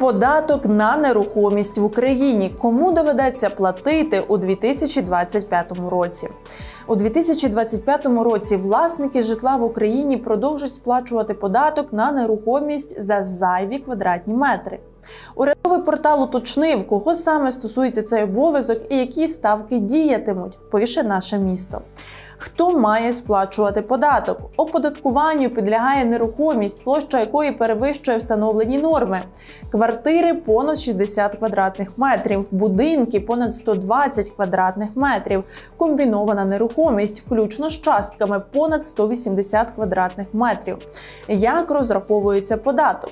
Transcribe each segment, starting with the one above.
Податок на нерухомість в Україні кому доведеться платити у 2025 році. У 2025 році власники житла в Україні продовжать сплачувати податок на нерухомість за зайві квадратні метри. Урядовий портал уточнив, кого саме стосується цей обов'язок і які ставки діятимуть. Пише наше місто. Хто має сплачувати податок? Оподаткуванню підлягає нерухомість, площа якої перевищує встановлені норми. Квартири понад 60 квадратних метрів, будинки понад 120 квадратних метрів, комбінована нерухомість, включно з частками понад 180 квадратних метрів. Як розраховується податок?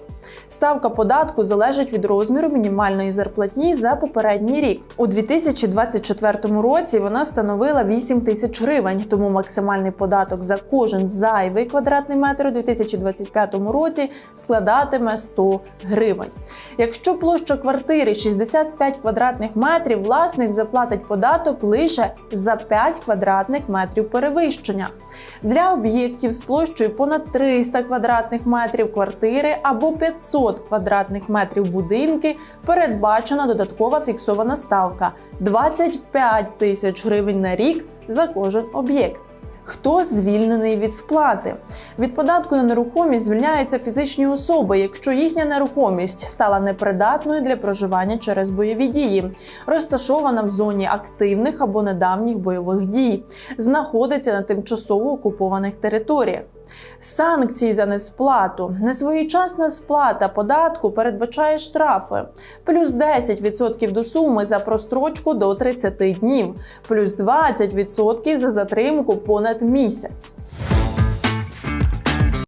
Ставка податку залежить від розміру мінімальної зарплатні за попередній рік. У 2024 році вона становила 8 тисяч гривень, тому максимальний податок за кожен зайвий квадратний метр у 2025 році складатиме 100 гривень. Якщо площа квартири 65 квадратних метрів, власник заплатить податок лише за 5 квадратних метрів перевищення. Для об'єктів з площею понад 300 квадратних метрів квартири або 500 квадратних метрів будинки передбачена додаткова фіксована ставка 25 тисяч гривень на рік за кожен об'єкт. Хто звільнений від сплати? Від податку на нерухомість звільняються фізичні особи, якщо їхня нерухомість стала непридатною для проживання через бойові дії, розташована в зоні активних або недавніх бойових дій, знаходиться на тимчасово окупованих територіях. Санкції за несплату. Несвоєчасна сплата податку передбачає штрафи плюс 10% до суми за прострочку до 30 днів, плюс 20% за затримку понад місяць.